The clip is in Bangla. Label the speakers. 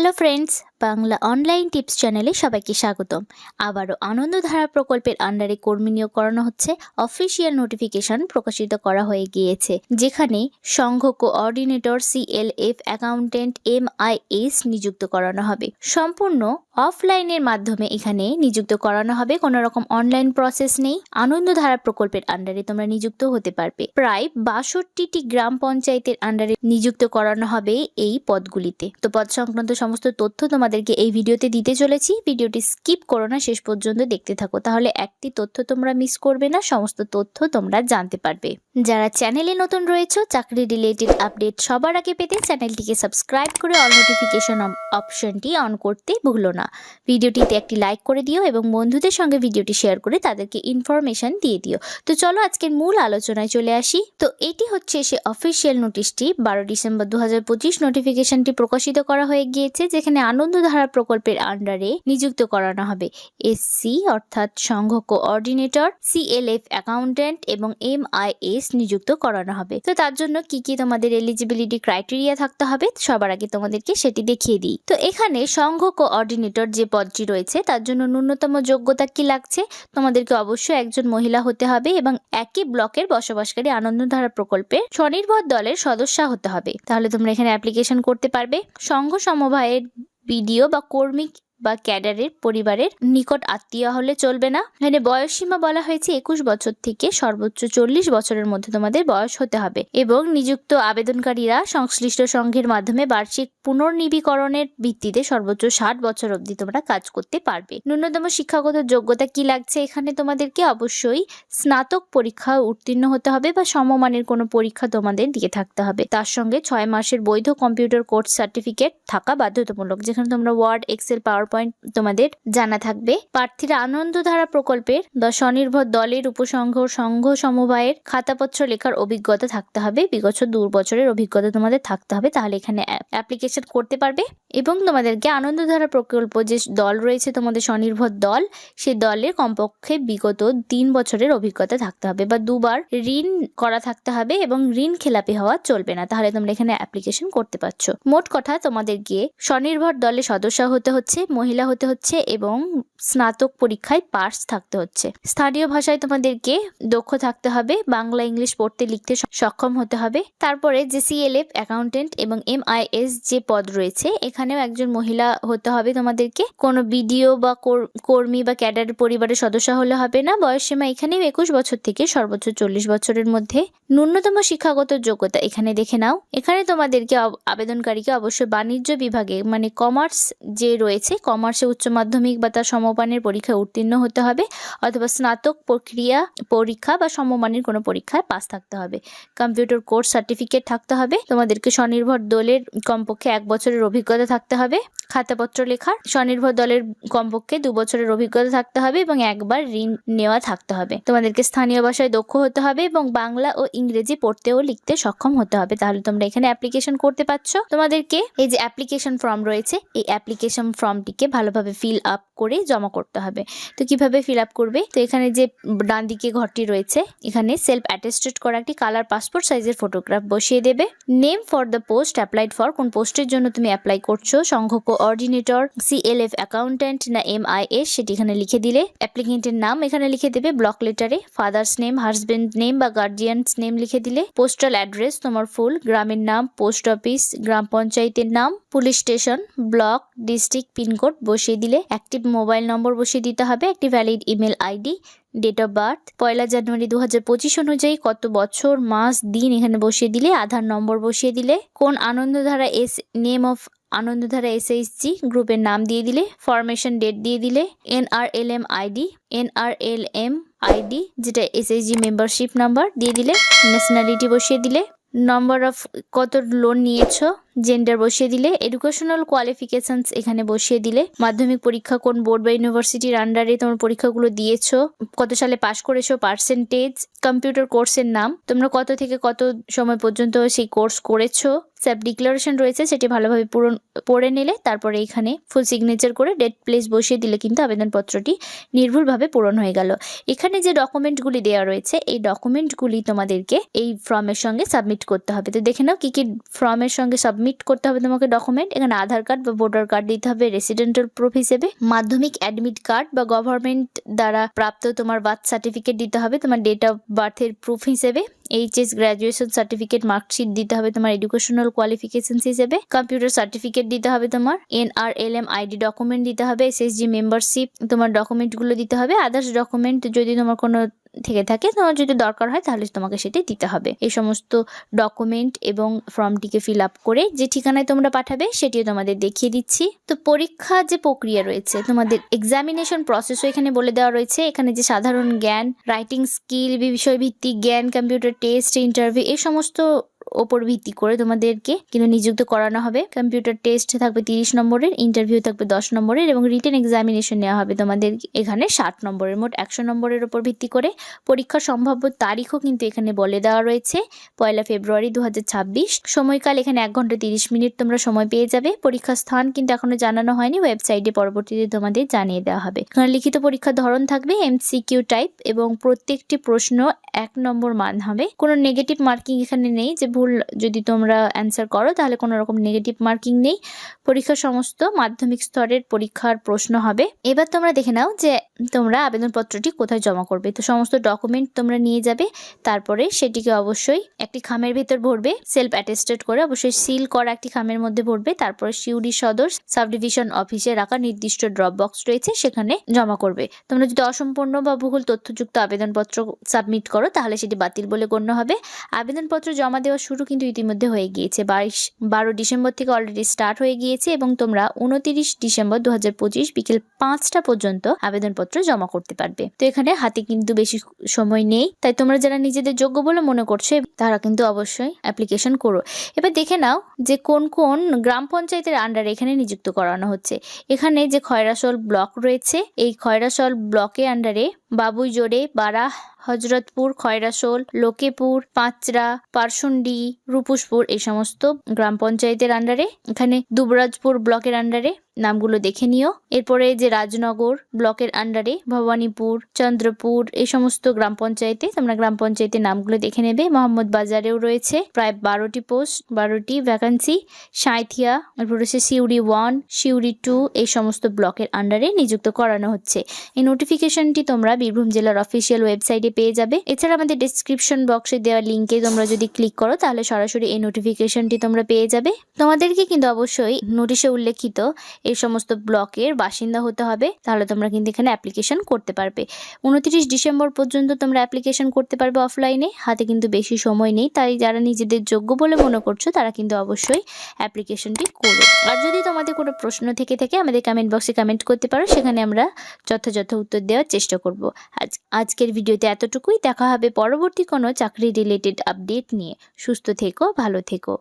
Speaker 1: Hello friends Bangla online tips চ্যানেলে সবাইকে স্বাগতম। আবারও আনন্দধারা প্রকল্পের আন্ডারে কর্মী নিয়োগ করানো হচ্ছে। অফিসিয়াল নোটিফিকেশন প্রকাশিত করা হয়ে গিয়েছে, যেখানে সংঘ কোঅর্ডিনেটর সিএলএফ অ্যাকাউন্টেন্ট এম নিযুক্ত করানো হবে। সম্পূর্ণ অফলাইনের মাধ্যমে এখানে নিযুক্ত করানো হবে। কোনো রকম অনলাইন প্রসেস নেই। আনন্দধারা প্রকল্পের আন্ডারে তোমরা নিযুক্ত হতে পারবে। প্রায় বাষট্টিটি গ্রাম পঞ্চায়েতের আন্ডারে নিযুক্ত করানো হবে এই পদগুলিতে। তো পদ সংক্রান্ত সমস্ত তথ্য তোমাদেরকে এই ভিডিওতে দিতে চলেছি। ভিডিওটি স্কিপ করো না, শেষ পর্যন্ত দেখতে থাকো। তাহলে একটি তথ্য তোমরা মিস করবে না, সমস্ত তথ্য তোমরা জানতে পারবে। যারা চ্যানেলে নতুন রয়েছে, চাকরি রিলেটেড আপডেট সবার আগে পেতে চ্যানেলটিকে সাবস্ক্রাইব করে অল নোটিফিকেশন অপশনটি অন করতে ভুলো না। ভিডিওটিতে একটি লাইক করে দিও এবং বন্ধুদের সঙ্গে ভিডিওটি শেয়ার করে তাদেরকে ইনফরমেশন দিয়ে দিও। তো চলো আজকের মূল আলোচনায় চলে আসি। তো এটি হচ্ছে সে অফিসিয়াল নোটিশটি বারো ডিসেম্বর দু হাজার পঁচিশ নোটিফিকেশনটি প্রকাশিত করা হয়ে গিয়েছে, যেখানে আনন্দধারা প্রকল্পের আন্ডারে নিযুক্ত করানো হবে এসসি অর্থাৎ সংঘ কোঅর্ডিনেটর সিএলএফ অ্যাকাউন্টেন্ট এবং এম নিযুক্ত করানো হবে। তো তার জন্য কি কি তোমাদের এলিজিবিলিটি ক্রাইটেরিয়া থাকতে হবে, সবার আগে তোমাদেরকে সেটি দেখিয়ে দিই। তো এখানে সংঘ কোঅর্ডিনেটর যে পদটি রয়েছে, তার জন্য ন্যূনতম যোগ্যতা কি লাগছে? তোমাদেরকে অবশ্যই একজন মহিলা হতে হবে এবং একই ব্লকের বসবাসকারী আনন্দধারা প্রকল্পে স্বনির্ভর দলের সদস্য হতে হবে। তাহলে তোমরা এখানে অ্যাপ্লিকেশন করতে পারবে। সংঘ সমবায়ের বিডিও বা কর্মী বা ক্যাডারের পরিবারের নিকট আত্মীয় হলে চলবে না। এখানে বয়স সীমা বলা হয়েছে একুশ বছর থেকে সর্বোচ্চ চল্লিশ বছরের মধ্যে তোমাদের বয়স হতে হবে এবং নিযুক্ত আবেদনকারীরা সংশ্লিষ্ট সংঘের মাধ্যমে বার্ষিক পুনর্নিবীকরণের ভিত্তিতে সর্বোচ্চ ষাট বছর অবধি তোমরা কাজ করতে পারবে। ন্যূনতম শিক্ষাগত যোগ্যতা কি লাগছে? এখানে তোমাদেরকে অবশ্যই স্নাতক পরীক্ষা উত্তীর্ণ হতে হবে বা সমমানের কোনো পরীক্ষা তোমাদের দিয়ে থাকতে হবে। তার সঙ্গে ছয় মাসের বৈধ কম্পিউটার কোর্স সার্টিফিকেট থাকা বাধ্যতামূলক, যেখানে তোমরা ওয়ার্ড এক্সেল পাওয়ার পয়েন্ট তোমাদের জানা থাকবে। প্রার্থীরা আনন্দধারা প্রকল্পের বা স্বনির্ভর দলের উপসংঘ সংঘ সমবায়ের খাতাপত্র লেখার অভিজ্ঞতা থাকতে হবে। বিগত দু বছরের অভিজ্ঞতা তোমাদের থাকতে হবে। তাহলে এখানে অ্যাপ্লিকেশন করতে পারবে এবং তোমাদেরকে আনন্দধারা প্রকল্প যে দল রয়েছে তোমাদের স্বনির্ভর দল সেই দলের কমপক্ষে বিগত তিন বছরের অভিজ্ঞতা থাকতে হবে বা দুবার ঋণ করা থাকতে হবে এবং ঋণ খেলাপি হওয়া চলবে না। তাহলে তোমরা এখানে অ্যাপ্লিকেশন করতে পারছ। মোট কথা তোমাদের গিয়ে স্বনির্ভর দলের সদস্য হতে হচ্ছে। মহিলা হতে হচ্ছে এবং স্নাতক পরীক্ষায় পাস থাকতে হচ্ছে। স্থানীয় ভাষায় তোমাদেরকে দক্ষ থাকতে হবে, বাংলা, ইংলিশ পড়তে লিখতে সক্ষম হতে হবে। তারপরে যে সিএলএফ অ্যাকাউন্টেন্ট এবং এমআইএস যে পদ রয়েছে, এখানেও একজন মহিলা হতে হবে তোমাদেরকে। কোনো বিডিও বা কর- কর্মী বা ক্যাডার পরিবারের সদস্য হলে হবে না। বয়স সীমা এখানেও একুশ বছর থেকে সর্বোচ্চ চল্লিশ বছরের মধ্যে। ন্যূনতম শিক্ষাগত যোগ্যতা এখানে দেখে নাও। এখানে তোমাদেরকে আবেদনকারীকে অবশ্যই বাণিজ্য বিভাগে মানে কমার্স যে রয়েছে কমার্সে উচ্চ মাধ্যমিক বা তার সমমানের পরীক্ষায় উত্তীর্ণ হতে হবে অথবা স্নাতক প্রক্রিয়া, পরীক্ষা বা সমমানের কোনো পরীক্ষায় পাস থাকতে হবে। কম্পিউটার কোর্স সার্টিফিকেট থাকতে হবে। তোমাদেরকে স্বনির্ভর দলের কমপক্ষে এক বছরের অভিজ্ঞতা থাকতে হবে। খাতাপত্র লেখার স্বনির্ভর দলের কমপক্ষে দু বছরের অভিজ্ঞতা থাকতে হবে এবং একবার ঋণ নেওয়া থাকতে হবে। তোমাদেরকে স্থানীয় ভাষায় দক্ষ হতে হবে এবং বাংলা ও ইংরেজি পড়তে ও লিখতে সক্ষম হতে হবে। তাহলে তোমরা এখানে অ্যাপ্লিকেশন করতে পারছ। তোমাদেরকে এই যে অ্যাপ্লিকেশন ফর্ম রয়েছে, এই অ্যাপ্লিকেশন ফর্মটিকে ভালোভাবে ফিল আপ করে জমা করতে হবে। তো কীভাবে ফিল আপ করবে? তো এখানে যে ডান দিকে ঘরটি রয়েছে, এখানে সেলফ অ্যাটেস্টেড করা একটি কালার পাসপোর্ট সাইজের ফটোগ্রাফ বসিয়ে দেবে। Name for the post applied for কোন পোস্টের জন্য তুমি অ্যাপ্লাই করছ সংঘ কোঅর্ডিনেটর সিএলএফ অ্যাকাউন্ট্যান্ট না এমআইএস সেটি এখানে লিখে দিলে। অ্যাপ্লিকেন্টের নাম এখানে লিখে দেবে ব্লক লেটারে ফাদার্স নেম হাজবেন্ড নেম বা গার্জিয়ানস নেম লিখে দিলে। পোস্টাল অ্যাড্রেস তোমার ফুল গ্রামের নাম পোস্ট অফিস গ্রাম পঞ্চায়েতের নাম police station block district pincode বসিয়ে দিলে অ্যাক্টিভ মোবাইল নম্বর বসিয়ে দিতে হবে, একটি valid email ID date of birth পয়লা জানুয়ারি দু পঁচিশ অনুযায়ী কত বছর, মাস, দিন এখানে বসিয়ে দিলে আধার নম্বর বসিয়ে দিলে, কোন Anandadhara S name of Anandadhara S SHG গ্রুপের নাম দিয়ে দিলে ফরমেশন ডেট দিয়ে দিলে এনআরএলএম আইডি এনআরএলএম আইডি যেটা এসএইচজি মেম্বারশিপ নাম্বার দিয়ে দিলে ন্যাশনালিটি বসিয়ে দিলে নম্বর অফ কত লোন নিয়েছো জেন্ডার বসিয়ে দিলে এডুকেশনাল কোয়ালিফিকেশনস এখানে বসিয়ে দিলে, মাধ্যমিক পরীক্ষা কোন বোর্ড বা ইউনিভার্সিটির আন্ডারে তোমার পরীক্ষাগুলো দিয়েছ, কত সালে পাশ করেছ পার্সেন্টেজ কম্পিউটার কোর্সের নাম, তোমরা কত থেকে কত সময় পর্যন্ত সেই কোর্স করেছ স্যাপ ডিক্লারেশন রয়েছে, সেটি ভালোভাবে পূরণ, পড়ে নিলে, তারপরে এখানে ফুল সিগনেচার করে ডেট প্লেস বসিয়ে দিলে কিন্তু আবেদনপত্রটি নির্ভুলভাবে পূরণ হয়ে গেল। এখানে যে ডকুমেন্টগুলি দেওয়া রয়েছে, এই ডকুমেন্টগুলি তোমাদেরকে এই ফর্মের সঙ্গে সাবমিট করতে হবে। তো দেখে নাও কী কী ফর্মের সঙ্গে সাবমিট সাবমিট করতে হবে তোমাকে ডকুমেন্ট এখানে আধার কার্ড বা ভোটার কার্ড দিতে হবে রেসিডেন্টাল প্রুফ হিসেবে। মাধ্যমিক অ্যাডমিট কার্ড বা গভর্নমেন্ট দ্বারা প্রাপ্ত তোমার বার্থ সার্টিফিকেট দিতে হবে, তোমার ডেট অফ বার্থের প্রুফ হিসেবে। এইচএস গ্র্যাজুয়েশন সার্টিফিকেট মার্কশিট দিতে হবে তোমার এডুকেশনাল কোয়ালিফিকেশন হিসেবে। কম্পিউটার সার্টিফিকেট দিতে হবে তোমার। এনআরএলএম আইডি ডকুমেন্ট দিতে হবে এসএসজি মেম্বারশিপ তোমার ডকুমেন্টগুলো দিতে হবে। আদার্স ডকুমেন্ট যদি তোমার কোনো থেকে থাকে, তোমার যদি দরকার হয় তাহলে তোমাকে সেটি দিতে হবে। এই সমস্ত ডকুমেন্ট এবং ফর্মটিকে ফিল আপ করে যে ঠিকানায় তোমরা পাঠাবে সেটিও তোমাদের দেখিয়ে দিচ্ছি। তো পরীক্ষা যে প্রক্রিয়া রয়েছে, তোমাদের এক্সামিনেশন প্রসেসও এখানে বলে দেওয়া রয়েছে। এখানে যে সাধারণ জ্ঞান রাইটিং স্কিল বিষয়ভিত্তিক জ্ঞান কম্পিউটার টেস্ট ইন্টারভিউ এই সমস্ত ওপর ভিত্তি করে তোমাদেরকে কিন্তু নিযুক্ত করানো হবে। কম্পিউটার টেস্ট থাকবে তিরিশ নম্বরের ইন্টারভিউ থাকবে দশ নম্বরের এবং রিটেন এক্সামিনেশন নেওয়া হবে তোমাদের এখানে ষাট নম্বরের। মোট একশো নম্বরের ওপর ভিত্তি করে পরীক্ষার সম্ভাব্য তারিখও কিন্তু এখানে বলে দেওয়া রয়েছে। পয়লা ফেব্রুয়ারি দু হাজার ছাব্বিশ। সময়কাল এখানে এক ঘণ্টা তিরিশ মিনিট তোমরা সময় পেয়ে যাবে। পরীক্ষার স্থান কিন্তু এখনও জানানো হয়নি। ওয়েবসাইটে পরবর্তীতে তোমাদের জানিয়ে দেওয়া হবে। এখানে লিখিত পরীক্ষার ধরন থাকবে এমসিকিউ টাইপ এবং প্রত্যেকটি প্রশ্ন এক নম্বর মান হবে। কোনো নেগেটিভ মার্কিং এখানে নেই যে ভুল যদি তোমরা অ্যান্সার করো, তাহলে কোনো রকম নেগেটিভ মার্কিং নেই। পরীক্ষার সমস্ত মাধ্যমিক স্তরের পরীক্ষার প্রশ্ন হবে। এবার তোমরা দেখে নাও যে তোমরা আবেদনপত্রটি কোথায় জমা করবে? তো সমস্ত ডকুমেন্ট তোমরা নিয়ে যাবে, তারপরে সেটিকে অবশ্যই একটি খামের ভেতর ভরবে সেলফ অ্যাটেস্টেড করে অবশ্যই সিল করা একটি খামের মধ্যে ভরবে, তারপরে সিউডি সদর সাব ডিভিশন অফিসে রাখা নির্দিষ্ট ড্রপ বক্স রয়েছে, সেখানে জমা করবে। তোমরা যদি অসম্পূর্ণ বা ভূগোল তথ্যযুক্ত আবেদনপত্র সাবমিট করো, তাহলে সেটি বাতিল বলে গণ্য হবে। আবেদনপত্র জমা দেওয়া শুরু কিন্তু ইতিমধ্যে হয়ে গিয়েছে। বাইশ, বারো ডিসেম্বর থেকে অলরেডি স্টার্ট হয়ে গিয়েছে এবং তোমরা উনতিরিশ ডিসেম্বর দু হাজার পঁচিশ বিকেল পাঁচটা পর্যন্ত আবেদনপত্র জমা করতে পারবে। তো এখানে হাতে কিন্তু বেশি সময় নেই। তাই তোমরা যারা নিজেদের যোগ্য বলে মনে করছ, তারা কিন্তু অবশ্যই অ্যাপ্লিকেশন করো। এবার দেখে নাও যে কোন কোন গ্রাম পঞ্চায়েতের আন্ডারে এখানে নিযুক্ত করানো হচ্ছে। এখানে যে খয়রাসল ব্লক রয়েছে, এই খয়রাসল ব্লকে আন্ডারে বাবুইজোড়ে বারা হজরতপুর, খয়রাসোল লোকেপুর পাঁচরা, পারসুন্ডি, রূপুসপুর এই সমস্ত গ্রাম পঞ্চায়েতের আন্ডারে এখানে দুবরাজপুর ব্লকের আন্ডারে নামগুলো দেখে নিও। এরপরে যে রাজনগর ব্লকের আন্ডারে ভবানীপুর, চন্দ্রপুর এই সমস্ত গ্রাম পঞ্চায়েতে তোমরা গ্রাম পঞ্চায়েতের নামগুলো দেখে নেবে। মোহাম্মদ বাজারেও রয়েছে প্রায় বারোটি পোস্ট বারোটি ভ্যাকান্সি সাঁইথিয়া, এরপর রয়েছে সিউড়ি ওয়ান সিউড়ি টু এই সমস্ত ব্লকের আন্ডারে নিযুক্ত করানো হচ্ছে। এই নোটিফিকেশনটি তোমরা বীরভূম জেলার অফিসিয়াল ওয়েবসাইটে পেয়ে যাবে। এছাড়া আমাদের ডিসক্রিপশন বক্সে দেওয়া লিঙ্কে তোমরা যদি ক্লিক করো, তাহলে সরাসরি এই নোটিফিকেশনটি তোমরা পেয়ে যাবে। তোমাদেরকে কিন্তু অবশ্যই নোটিশে উল্লেখিত এই সমস্ত ব্লকের বাসিন্দা হতে হবে। তাহলে তোমরা কিন্তু এখানে অ্যাপ্লিকেশন করতে পারবে। উনত্রিশ ডিসেম্বর পর্যন্ত তোমরা অ্যাপ্লিকেশন করতে পারবে অফলাইনে হাতে কিন্তু বেশি সময় নেই। তাই যারা নিজেদের যোগ্য বলে মনে করছ, তারা কিন্তু অবশ্যই অ্যাপ্লিকেশনটি করো। আর যদি তোমাদের কোনো প্রশ্ন থেকে থাকে, আমাদের কমেন্ট বক্সে কমেন্ট করতে পারো। সেখানে আমরা যথাযথ উত্তর দেওয়ার চেষ্টা করব। আজ, আজকের ভিডিওতে এতটুকুই দেখা হবে পরবর্তী কোনো চাকরি রিলেটেড আপডেট নিয়ে। সুস্থ থেকো ভালো থেকো।